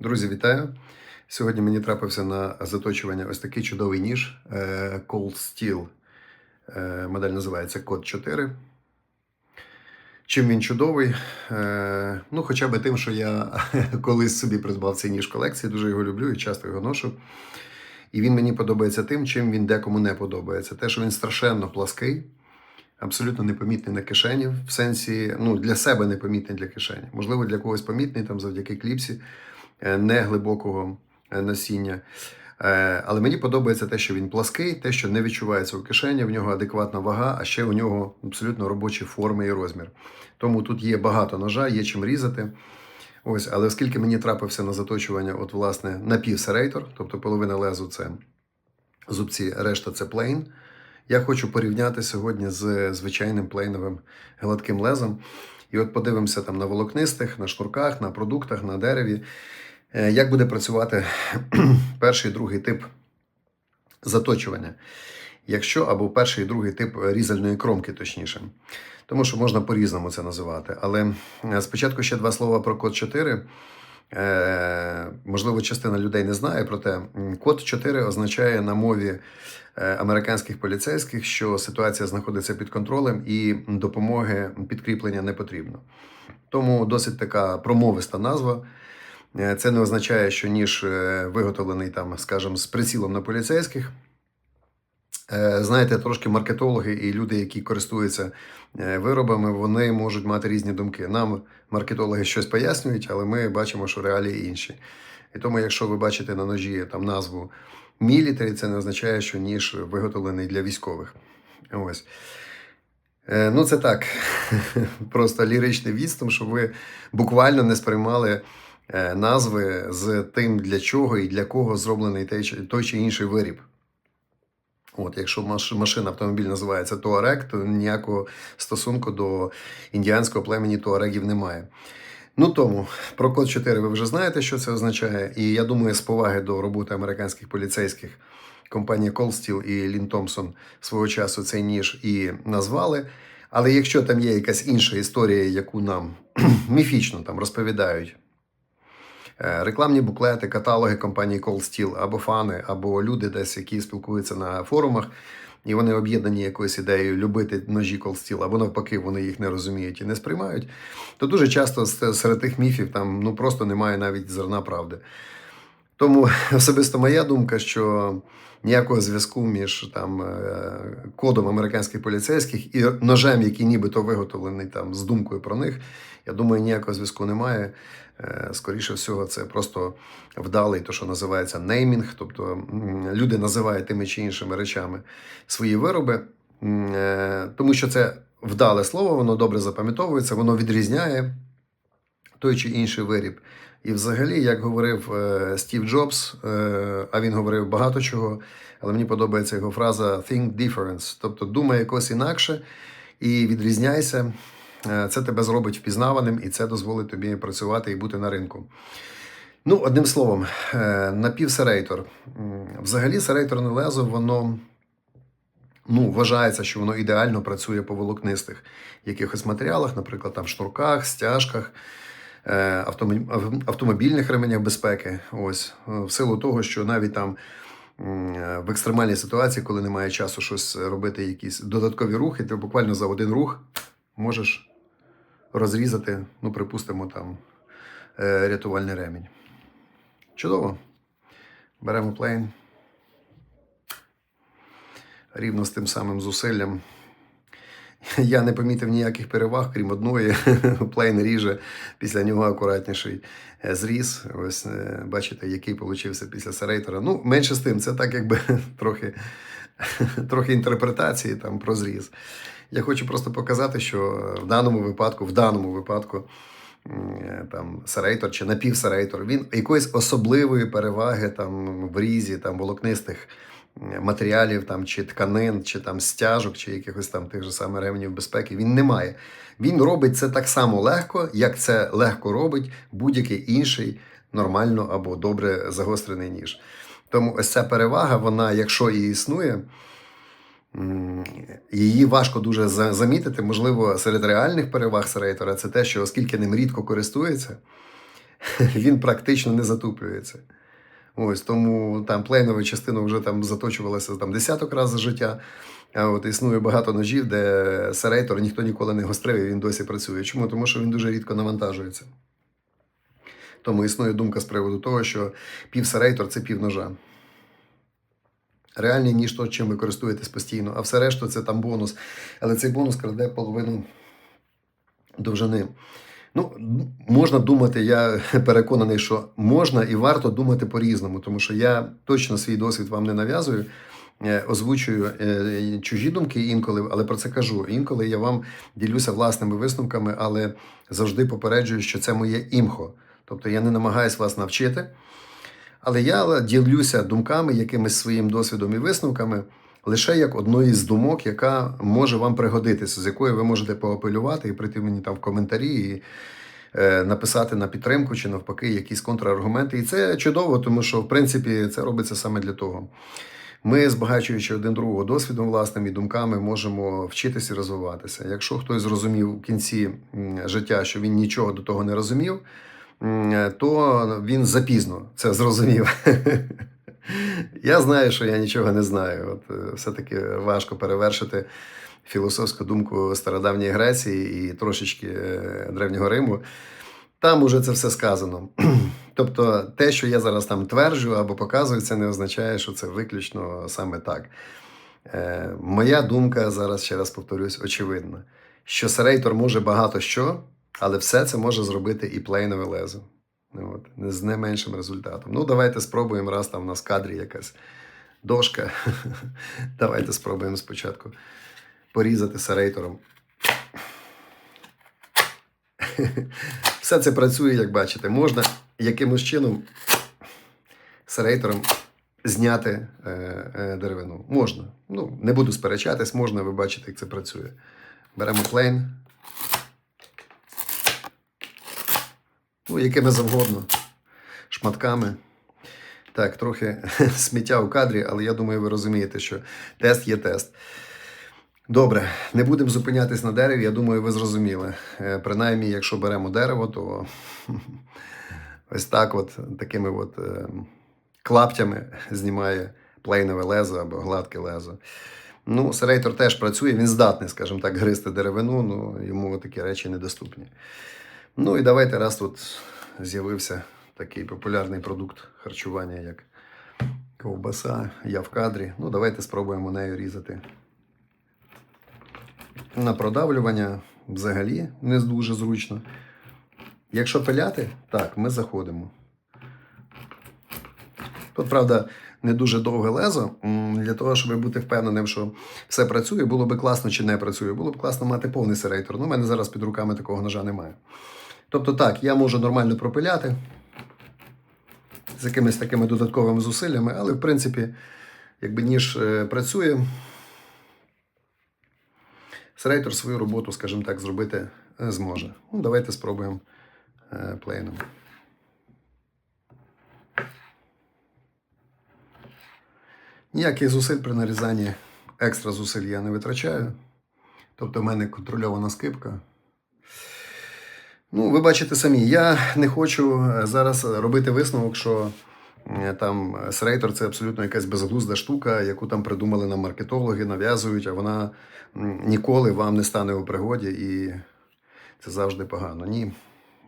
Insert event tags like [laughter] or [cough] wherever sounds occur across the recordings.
Друзі, вітаю! Сьогодні мені трапився на заточування ось такий чудовий ніж е, Cold Steel. Е, Модель називається Code 4. Чим він чудовий? Е, Ну, хоча б тим, що я [laughs] колись собі придбав цей ніж колекції, дуже його люблю і часто його ношу. І він мені подобається тим, чим він декому не подобається. Те, що він страшенно плаский, абсолютно непомітний на кишені, в сенсі, ну, для себе непомітний для кишені. Можливо, для когось помітний там завдяки кліпсі е, не е, насіння. Е, Але мені подобається те, що він плаский, те, що не відчувається у кишені, в нього адекватна вага, а ще у нього абсолютно робочі форми і розмір. Тому тут є багато ножа, є чим різати. Ось, але оскільки мені трапився на заточування, от, власне, напівсерейтор, тобто половина лезу це зубці, решта це плейн. Я хочу порівняти сьогодні з звичайним плейновим гладким лезом. І от подивимося там на волокнистих, на шнурках, на продуктах, на дереві. Е, Як буде працювати [clears throat] перший другий тип заточування, якщо або перший і другий тип різальної кромки, точніше. Тому що можна по-різному це називати. Але е, спочатку ще два слова про код 4. Е, можливо, частина людей не знає, проте код 4 означає на мові е, американських поліцейських, що ситуація знаходиться під контролем і допомоги підкріплення не потрібно. Тому досить така промовиста назва. Е, Це не означає, що ніж е, виготовлений там, скажімо, з прицілом на поліцейських. Е, Знаєте, трошки маркетологи і люди, які користуються виробами, вони можуть мати різні думки. Нам маркетологи щось пояснюють, але ми бачимо, що реалії інші. І тому, якщо ви бачите на ножі там назву мілітарі, це не означає, що ніж виготовлений для військових. Ось. Ну, це так, [laughs] просто ліричний відступ, щоб ви буквально не сприймали назви з тим, для чого і для кого зроблений той чи- інший виріб. От, якщо машина автомобіль називається Туарек, то ніякого стосунку до індіанського племені Туарегів немає. Ну тому про код 4 ви вже знаєте, що це означає. І я думаю, з поваги до роботи американських поліцейських компанія Colsteel і Лін Томпсон свого часу цей ніж і назвали. Але якщо там є якась інша історія, яку нам [clears throat] міфічно там розповідають е, рекламні буклети, каталоги компанії Cold Steel, або фани, або люди десь, які спілкуються на форумах, і вони об'єднані якоюсь ідеєю любити ножі колстіл, або навпаки, вони їх не розуміють і не сприймають, то дуже часто серед тих міфів там ну просто немає навіть зерна правди. Тому [laughs] особисто моя думка, що ніякого зв'язку між там е, кодом американських поліцейських і ножем, який нібито виготовлений там з думкою про них, я думаю, ніякого зв'язку немає. Е, Скоріше всього, це просто вдалий, то що називається неймінг, тобто люди називають тими чи іншими речами свої вироби, е, тому що це вдале слово, воно добре запам'ятовується, воно відрізняє той чи інший виріб. І взагалі, як говорив е, Стів Джобс, е, а він говорив багато чого, але мені подобається його фраза think difference, тобто думай якось інакше і відрізняйся. Е, Це тебе зробить впізнаваним, і це дозволить тобі працювати і бути на ринку. Ну, одним словом, напівсерейтор. Взагалі, серейторне лезо, воно ну, вважається, що воно ідеально працює по волокнистих якихось матеріалах, наприклад, там шнурках, стяжках, автомобільних ременях безпеки. Ось Е, в силу того, що навіть там е, в екстремальній ситуації, коли немає часу щось робити, якісь додаткові рухи, ти буквально за один рух можеш розрізати, ну, припустимо, там е, рятувальний ремінь. Чудово. Беремо плейн. Рівно з тим самим зусиллям. [laughs] Я не помітив ніяких переваг, крім одної. [laughs] Плейн ріже, після нього акуратніший е, зріз. Ось е, бачите, який получився після серейтора. Ну, менше з тим, це так, якби [laughs] трохи, трохи інтерпретації там про зріз. Я хочу просто показати, що в даному випадку, в даному випадку, е, там серейтор чи напівсерейтор, він якоїсь особливої переваги там в різі там волокнистих матеріалів там чи тканин, чи там стяжок, чи якихось там тих же самих ременів безпеки. Він не має. Він робить це так само легко, як це легко робить будь-який інший нормально або добре загострений ніж. Тому ось ця перевага, вона, якщо і існує, її важко дуже замітити. Можливо, серед реальних переваг серейтора це те, що оскільки ним рідко користується, [laughs] він практично не затуплюється. Ось тому там плейнова частина вже там заточувалася там десяток разів за життя. От існує багато ножів, де серейтор ніхто ніколи не гострив, і він досі працює. Чому? Тому що він дуже рідко навантажується. Тому існує думка з приводу того, що півсерейтор це пів ножа. Реальний ніж то, чим ви користуєтесь постійно, а все решту це там бонус. Але цей бонус краде половину довжини. Ну, можна думати, я [laughs] переконаний, що можна і варто думати по-різному, тому що я точно свій досвід вам не нав'язую, е, озвучую е, чужі думки інколи, але про це кажу. Інколи я вам ділюся власними висновками, але завжди попереджую, що це моє імхо. Тобто я не намагаюсь вас навчити. Але я ділюся думками, якимись своїм досвідом і висновками лише як одної з думок, яка може вам пригодитися, з якою ви можете поапелювати і прийти мені там в коментарі і е, написати на підтримку чи навпаки якісь контраргументи. І це чудово, тому що в принципі це робиться саме для того. Ми, збагачуючи один другого досвідом власним і думками, можемо вчитися і розвиватися. Якщо хтось зрозумів в кінці життя, що він нічого до того не розумів, то він запізно це зрозумів. [laughs] Я знаю, що я нічого не знаю. От е, все-таки важко перевершити філософську думку стародавньої Греції і трошечки е, Древнього Риму. Там уже це все сказано. [clears throat] Тобто, те, що я зараз там тверджу або показую, це не означає, що це виключно саме так. Е, Моя думка зараз ще раз повторюсь, очевидна, що серейтор може багато що, але все це може зробити і плейнове лезо. От, З не меншим результатом. Ну, давайте спробуємо, раз там у нас в кадрі якась дошка. [laughs] давайте спробуємо спочатку порізати серейтором. [laughs] Все це працює, як бачите, можна якимось чином серейтором зняти е, е, деревину. Можна. Ну, Не буду сперечатись, можна, ви бачите, як це працює. Беремо плейн. Ну, якими завгодно, шматками. Так, трохи [laughs] сміття у кадрі, але я думаю, ви розумієте, що тест є тест. Добре, не будемо зупинятись на дереві, я думаю, ви зрозуміли. Е, принаймні, якщо беремо дерево, то [laughs] ось так от такими от е, клаптями знімає плейнове лезо або гладке лезо. Ну, серейтор теж працює, він здатний, скажімо так, гризти деревину, ну йому такі речі недоступні. Ну і давайте раз тут з'явився такий популярний продукт харчування, як ковбаса, я в кадрі. Ну, давайте спробуємо нею різати. На продавлювання взагалі не дуже зручно. Якщо пиляти, так, ми заходимо. Тут, правда, не дуже довге лезо. Для того, щоб бути впевненим, що все працює, було б класно чи не працює. Було б класно мати повний серейтор. Ну, у мене зараз під руками такого ножа немає. Тобто так, я можу нормально пропиляти з якимись такими додатковими зусиллями, але в принципі, якби ніж е, працює, серейтор свою роботу, скажімо так, зробити е, зможе. Ну, Давайте спробуємо е, плейном. Ніяких зусиль при нарізанні екстра зусиль я не витрачаю. Тобто в мене контрольована скипка. Ну, ви бачите самі, я не хочу е, зараз робити висновок, що е, там Срейтор це абсолютно якась безглузда штука, яку там придумали нам маркетологи, нав'язують, а вона ніколи вам не стане у пригоді, і це завжди погано. Ні.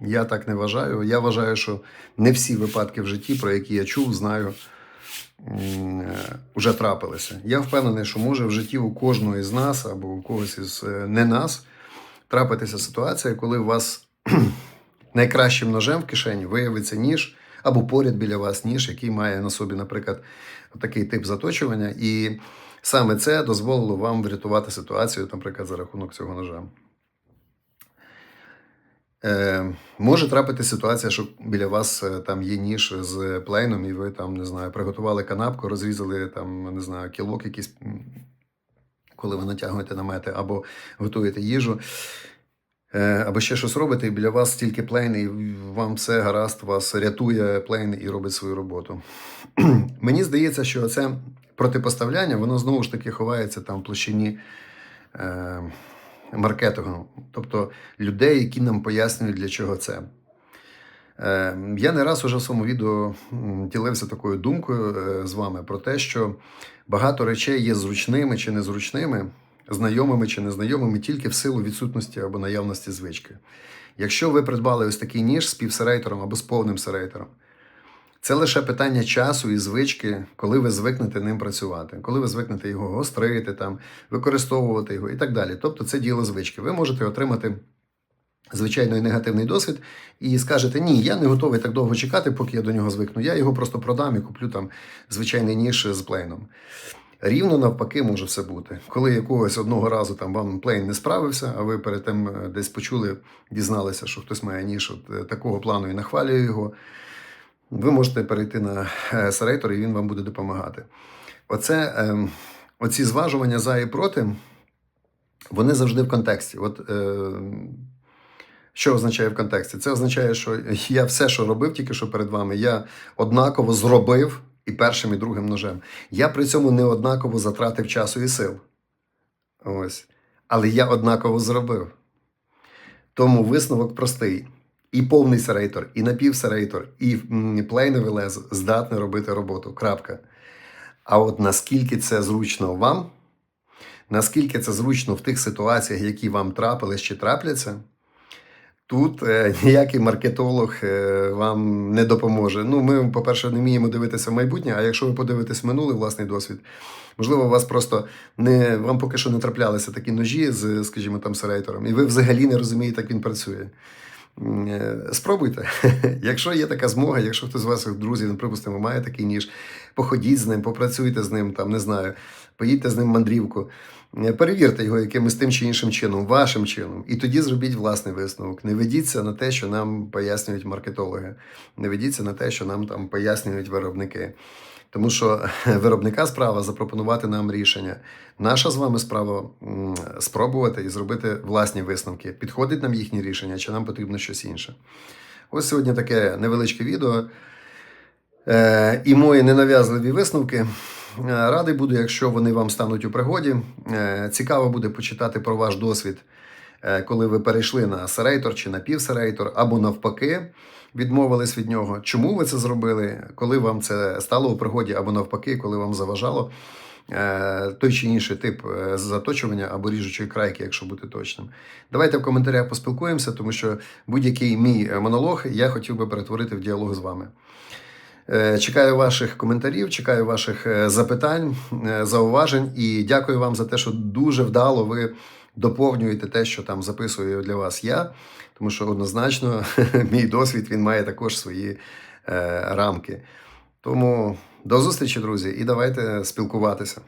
Я так не вважаю. Я вважаю, що не всі випадки в житті, про які я чув, знаю, вже трапилися. Я впевнений, що може в житті у кожного із нас або у когось із е, не нас трапитися ситуація, коли у вас [clears throat] найкращим ножем в кишені виявиться ніж або поряд біля вас ніж, який має на собі, наприклад, такий тип заточування. І саме це дозволило вам врятувати ситуацію, наприклад, за рахунок цього ножа. Е, Може трапити ситуація, що біля вас е, там є ніж з плейном, і ви там не знаю, приготували канапку, розрізали там, не знаю, кілок якийсь, коли ви натягуєте намети, або готуєте їжу. Е, або ще щось робите, і біля вас стільки плейн, і вам все гаразд, вас рятує плейн і робить свою роботу. [clears throat] Мені здається, що це протипоставляння, воно знову ж таки ховається там в площині е, маркетингу, тобто людей, які нам пояснюють, для чого це. Е, Я не раз уже в своєму відео ділився такою думкою е, з вами про те, що багато речей є зручними чи незручними, знайомими чи незнайомими тільки в силу відсутності або наявності звички. Якщо ви придбали ось такий ніж з півсерейтором або з повним серейтором, це лише питання часу і звички, коли ви звикнете ним працювати, коли ви звикнете його гострити, там, використовувати його і так далі. Тобто це діло звички. Ви можете отримати звичайно і негативний досвід і скажете, ні, я не готовий так довго чекати, поки я до нього звикну. Я його просто продам і куплю там звичайний ніж з плейном. Рівно навпаки може все бути. Коли якогось одного разу там вам плейн не справився, а ви перед тим е, десь почули, дізналися, що хтось має ніж от е, такого плану і нахвалює його, ви можете перейти на серейтор, і він вам буде допомагати. Оце, е, оці зважування за і проти, вони завжди в контексті. От, е, що означає в контексті? Це означає, що я все, що робив тільки що перед вами, я однаково зробив і першим, і другим ножем. Я при цьому не однаково затратив часу і сил. Ось. Але я однаково зробив. Тому висновок простий. І повний серейтор, і напівсерейтор, і плейнове лезо здатне робити роботу. Крапка. А от наскільки це зручно вам, наскільки це зручно в тих ситуаціях, які вам трапились чи трапляться, тут е, [laughs] ніякий маркетолог е, вам не допоможе. Ну, ми, по-перше, не вміємо дивитися в майбутнє, а якщо ви подивитесь минулий власний досвід, можливо, у вас просто не вам поки що не траплялися такі ножі з, скажімо, там серейтором, і ви взагалі не розумієте, як він працює. Е, Спробуйте. [laughs] Якщо є така змога, якщо хтось з ваших друзів, припустимо, має такий ніж, походіть з ним, попрацюйте з ним, там не знаю, поїдьте з ним мандрівку, перевірте його якимось тим чи іншим чином, вашим чином, і тоді зробіть власний висновок. Не ведіться на те, що нам пояснюють маркетологи, не ведіться на те, що нам там пояснюють виробники. Тому що [laughs] виробника справа запропонувати нам рішення. Наша з вами справа спробувати і зробити власні висновки. Підходить нам їхнє рішення, чи нам потрібно щось інше. Ось сьогодні таке невеличке відео. Е, і мої ненав'язливі висновки. Е, Радий буду, якщо вони вам стануть у пригоді. Е, Цікаво буде почитати про ваш досвід, е, коли ви перейшли на серейтор чи на півсерейтор, або навпаки, відмовились від нього. Чому ви це зробили? Коли вам це стало у пригоді, або навпаки, коли вам заважало той чи інший тип заточування або ріжучої крайки, якщо бути точним. Давайте в коментарях поспілкуємося, тому що будь-який мій монолог я хотів би перетворити в діалог з вами. Е, Чекаю ваших коментарів, чекаю ваших е, запитань, е, зауважень і дякую вам за те, що дуже вдало ви доповнюєте те, що там записую для вас я, тому що однозначно [laughs] мій досвід він має також свої рамки. Тому до зустрічі, друзі, і давайте спілкуватися.